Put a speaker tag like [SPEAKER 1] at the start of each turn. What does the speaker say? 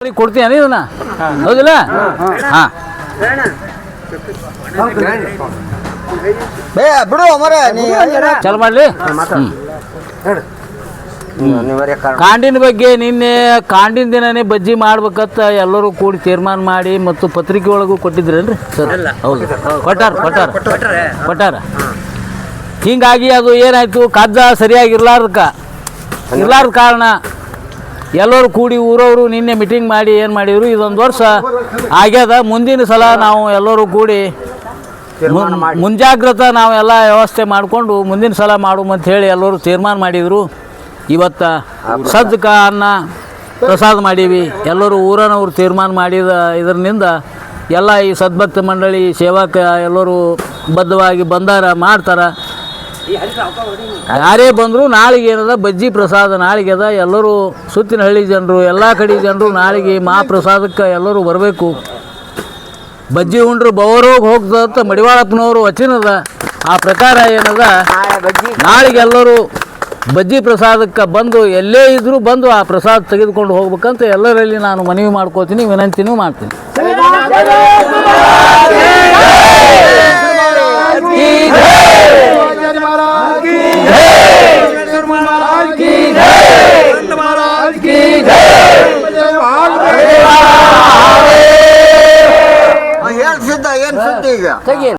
[SPEAKER 1] ಕೊಡ್ತೀಯ ಇದನ್ನ. ಹೌದಿಲ್ಲ? ಹಾ.
[SPEAKER 2] ಬೇ ಬಿಡು ಮರ ನೀ
[SPEAKER 1] ಚಲೋ ಮಾಡ್ಲಿ. ಕಾಂಡಿನ ಬಗ್ಗೆ ನಿನ್ನೆ ಕಾಂಡಿನ ದಿನನೇ ಬಜ್ಜಿ ಮಾಡ್ಬೇಕಂತ ಎಲ್ಲರೂ ಕೂಡಿ ತೀರ್ಮಾನ ಮಾಡಿ ಮತ್ತು ಪತ್ರಿಕೆ ಒಳಗೂ ಕೊಟ್ಟಿದ್ರೇನ್ರಿ? ಸರ್ ಹೌದು. ಕೊಟ್ಟಾರ ಕೊಟ್ಟಾರ ಕೊಟ್ಟಾರ? ಹಿಂಗಾಗಿ ಅದು ಏನಾಯ್ತು? ಸರಿಯಾಗಿ ಇರ್ಲಾರ್ದಕ್ಕ ಇರ್ಲಾರ್ದ ಕಾರಣ. ಎಲ್ಲರೂ ಕೂಡಿ ಊರವರು ನಿನ್ನೆ ಮೀಟಿಂಗ್ ಮಾಡಿ ಏನು ಮಾಡಿದ್ರು? ಇದೊಂದು ವರ್ಷ ಆಗ್ಯದ. ಮುಂದಿನ ಸಲ ನಾವು ಎಲ್ಲರೂ ಕೂಡಿ ಮುಂಜಾಗ್ರತಾ ನಾವೆಲ್ಲ ವ್ಯವಸ್ಥೆ ಮಾಡಿಕೊಂಡು ಮುಂದಿನ ಸಲ ಮಾಡುವಂತ ಹೇಳಿ ಎಲ್ಲರೂ ತೀರ್ಮಾನ ಮಾಡಿದರು. ಇವತ್ತು ಸದ್ಕ ಅನ್ನ ಪ್ರಸಾದ ಮಾಡೀವಿ. ಎಲ್ಲರೂ ಊರನವ್ರು ತೀರ್ಮಾನ ಮಾಡಿದ ಇದರಿಂದ ಎಲ್ಲ ಈ ಸದ್ಭಕ್ತ ಮಂಡಳಿ ಸೇವಕ ಎಲ್ಲರೂ ಬದ್ಧವಾಗಿ ಬಂದಾರ ಮಾಡ್ತಾರ. ಯಾರೇ ಬಂದರೂ ನಾಳೆಗೆ ಏನದ? ಬಜ್ಜಿ ಪ್ರಸಾದ ನಾಳೆಗೆ ಅದ. ಎಲ್ಲರೂ ಸುತ್ತಿನ ಹಳ್ಳಿ ಜನರು ಎಲ್ಲ ಕಡೆ ಜನರು ನಾಳೆಗೆ ಮಹಾಪ್ರಸಾದಕ್ಕೆ ಎಲ್ಲರೂ ಬರಬೇಕು. ಬಜ್ಜಿ ಉಂಡ್ರು ಬವರೋಗಿ ಹೋಗ್ತದಂತ ಮಡಿವಾಳಪ್ಪನವರು ವಚನದ. ಆ ಪ್ರಕಾರ ಏನದ? ನಾಳೆಗೆ ಎಲ್ಲರೂ ಬಜ್ಜಿ ಪ್ರಸಾದಕ್ಕೆ ಬಂದು ಎಲ್ಲೇ ಇದ್ರೂ ಬಂದು ಆ ಪ್ರಸಾದ ತೆಗೆದುಕೊಂಡು ಹೋಗ್ಬೇಕಂತ ಎಲ್ಲರಲ್ಲಿ ನಾನು ಮನವಿ ಮಾಡ್ಕೋತೀನಿ ವಿನಂತಿನೂ ಮಾಡ್ತೀನಿ.
[SPEAKER 2] Thấy?